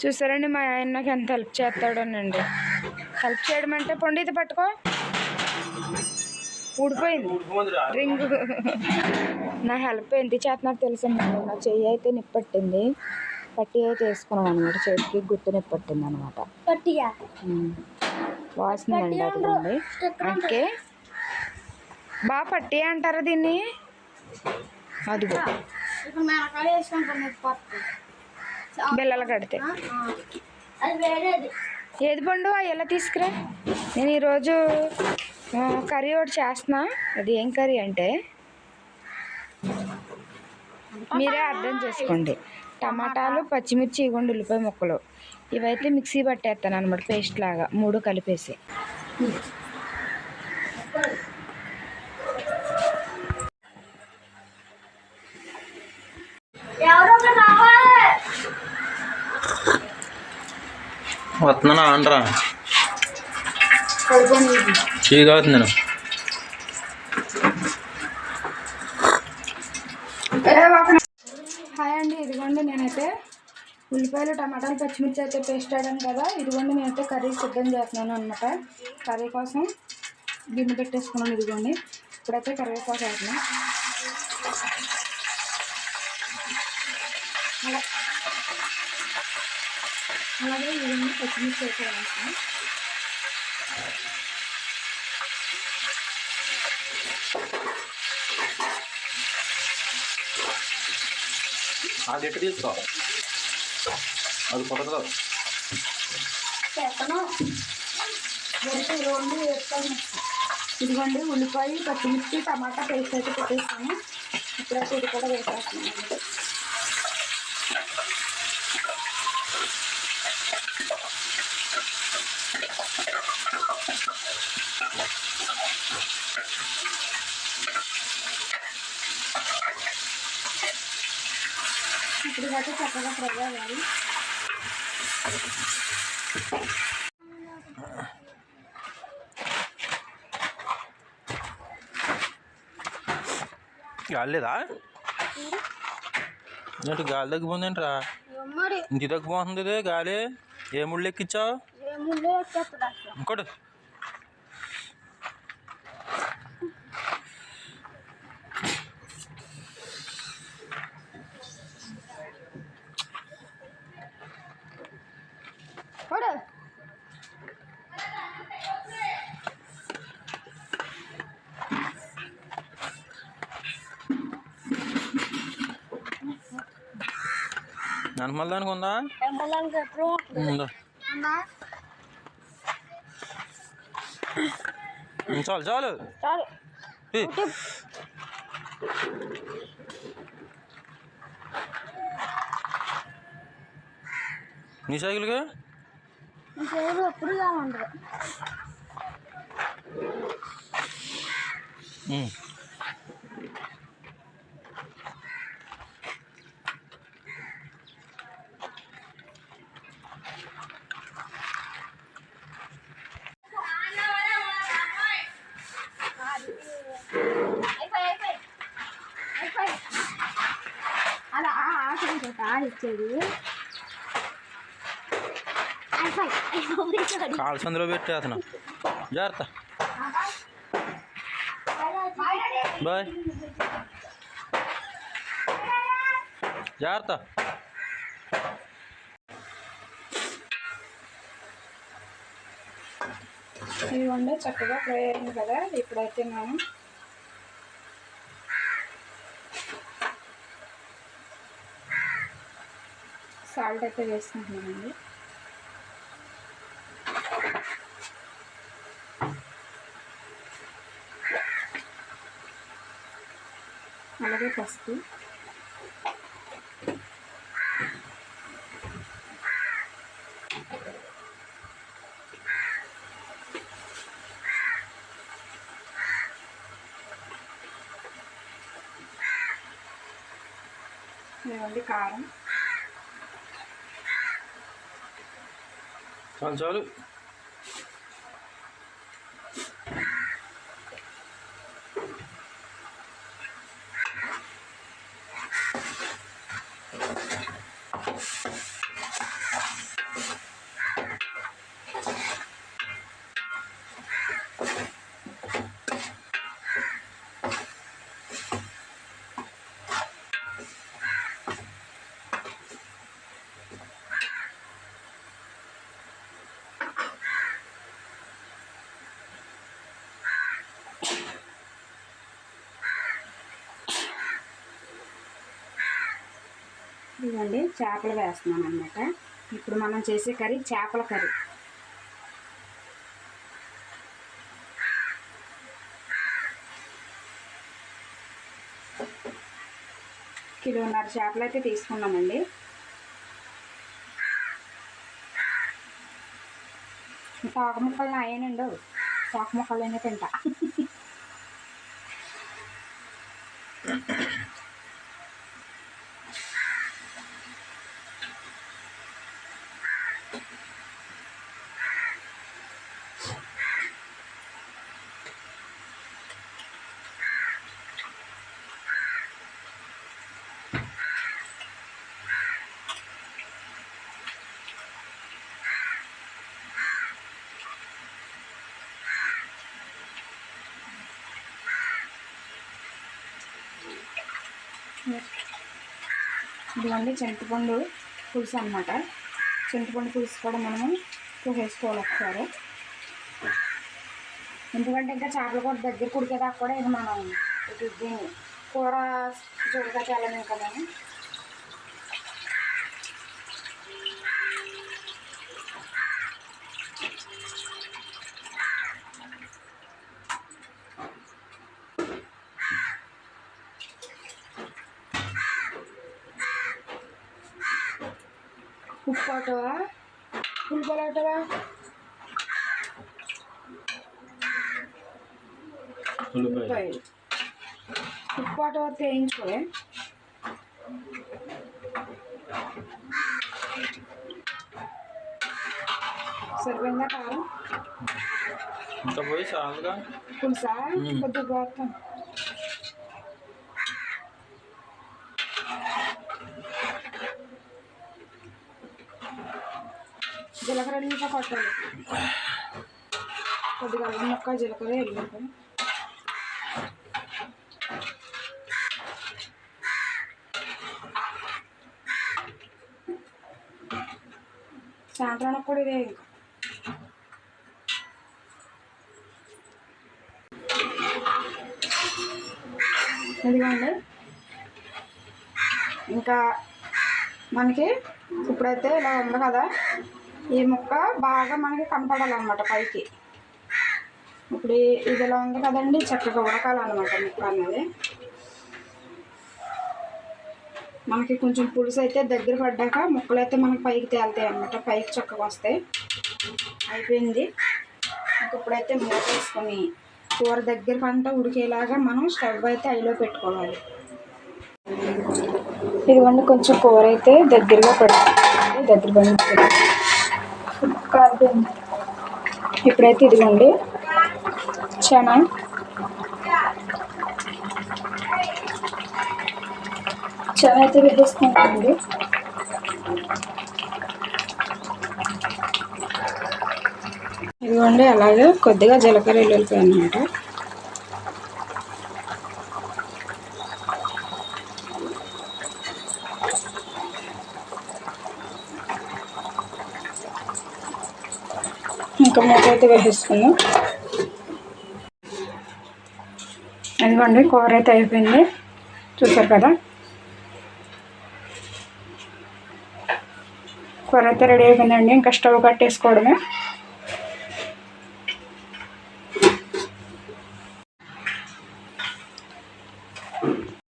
చూసారండి మా ఆయన నాకు ఎంత హెల్ప్ చేస్తాడోనండి. హెల్ప్ చేయడం అంటే పండు ఇది పట్టుకో. ఊడిపోయింది. రింగ్ నా హెల్ప్ ఎంత చేస్తున్నారు తెలుసండి నా చెయ్యి అయితే నిప్పట్టింది. పట్టి అయితే వేసుకున్నాను అనమాట చేతికి గుర్తు నిప్పట్టింది అనమాట. వాసనండి అదిగోండి. ఓకే. బాగా పట్టి అంటారా దీన్ని? అదిగో ఇప్పుడు మిరకాయ వేసుకుంటాం పట్టు బిల్లలు కడితే. ఏది పండు? అవి ఎలా తీసుకురా? నేను ఈరోజు కర్రీ ఒకటి చేస్తున్నా. అది ఏం కర్రీ అంటే మీరే అర్థం చేసుకోండి. టమాటాలు పచ్చిమిర్చి ఇవ్వండి ఉల్లిపాయ ముక్కలు. ఇవైతే మిక్సీ పట్టేస్తాను అనమాట పేస్ట్ లాగా. మూడు కలిపేసి. ఎవరో వస్తున్నాను అనరా చీ కావుతుంది నేను. హాయ్ అండి ఇదిగోండి నేనైతే ఉల్లిపాయలు టమాటాలు పచ్చిమిర్చి అయితే పేస్ట్ అయ్యాను కదా. ఇదిగోండి నేనైతే కర్రీ సిద్ధం చేస్తున్నాను అనమాట కర్రీ కోసం గిన్నె పెట్టేసుకున్నాను ఇదిగోండి. ఇప్పుడైతే కరివేపాకు వేస్తున్నాను. అలాగే ఇవన్నీ పచ్చిమిర్చి అయితే వేస్తాను. అది ఎట్టు తీసుకో. అది కుదరదు చేస్తాను. గరిటె రెండు వేస్తాను. ఇదిగోండి ఉల్లిపాయ పచ్చిమిర్చి టమాటా పేస్ట్ అయితే పెట్టేస్తాను. ఇప్పుడైతే ఇది కూడా వేసేస్తున్నాను. ఇప్పుడు ఇదైతే చక్కగా ఫ్రై అవ్వాలి గాలి లేదా ఏంటి గాలి తగ్గిపోయిందేంట్రా? ఇంటి తగ్గిపోతుంది గాలి. ఏ ముళ్ళు ఎక్కించావు? ఏముండే వచ్చేస్తుంది అసలు ఇంకోటి చూడు నన్ను మళ్ళీ దానికి చాలు చాలు చాలు. నీ పేరు ఎప్పుడు కావంటారు ఆఖరి ఆడిచ్చేది అయిపోయి అయిపోయి కాలు సందులో పెట్టేస్తున్నా జాగ్రత్త. బాయ్. జాగ్రత్త. ఇదిగోండి చక్కగా ఫ్రై అయింది కదా. ఇప్పుడైతే మనం సాల్ట్ అయితే వేసుకుంటున్నానండి. అలాగే పసుపు. ఇదిగోండి కారం. చాలు చాలు ఇదిగోండి చేపలు వేస్తున్నాను అనమాట ఇప్పుడు మనం చేసే కర్రీ చేపల కర్రీ. కిలోన్నర చేపలు అయితే తీసుకున్నామండి. తోక ముక్కలు నాయనండు తోక ముక్కలైనా తింటా. ఇదిగోండి చింతపండు పులుసు అనమాట చింతపండు పులుసు కూడా మనము వేసుకోవాలి ఒకసారి. ఎందుకంటే ఇంకా చేపల కూర దగ్గర కుడికేదాకా కూడా ఇది మనం ఇది దీన్ని కూర జోరుగా తెల్లనే కదా ఉప్పు ఆటవా పులిపొల ఆటవా ఉల్లిపాయలు ఉప్పు ఆటవా వేయించుకోలే సరిపోయిందా కారం ఇంకా పోయి చాలుగా పులుసా మ్మ్. కొద్దిగా జీలకర్ర ఇంకా కొట్టాలి కొద్దిగా అల్లం ముక్క జీలకర్ర వెళ్ళిపోయి సాయంత్రానికి కూడా ఇదే ఇంకా. ఇదిగోండి. ఇంకా మనకి ఇప్పుడైతే ఇలా ఉంది కదా. ఈ ముక్క బాగా మనకి కనపడాలన్నమాట పైకి. ఇప్పుడు ఇది ఎలా ఉంది కదండి చక్కగా ఉడకాలన్నమాట ముక్క అన్నది మనకి కొంచెం పులుసు అయితే దగ్గర పడ్డాక ముక్కలు అయితే మనకి పైకి తేలుతాయి అన్నమాట పైకి చక్కగా వస్తాయి. అయిపోయింది. ఇంక ఇప్పుడైతే మూత వేసుకొని కూర దగ్గర పంట ఉడికేలాగా మనం స్టవ్ అయితే అయిలో పెట్టుకోవాలి. ఇదిగోండి కొంచెం కూర అయితే దగ్గరగా పెట్టుకోవాలి దగ్గర పడి కాలిపోయింది ఇప్పుడైతే ఇదిగోండి. చనా. చనా అయితే వేసేసుకుంటామండి. ఇదిగోండి అలాగే కొద్దిగా జీలకర్ర వెల్లుల్లిపాయ అనమాట ఇంకా అయితే వేసేసుకుందాం అదిగోండి కూర అయితే అయిపోయింది. చూసారు కదా? కూర అయితే రెడీ అయిపోయిందండి. ఇంకా స్టవ్ కట్టేసుకోవడమే.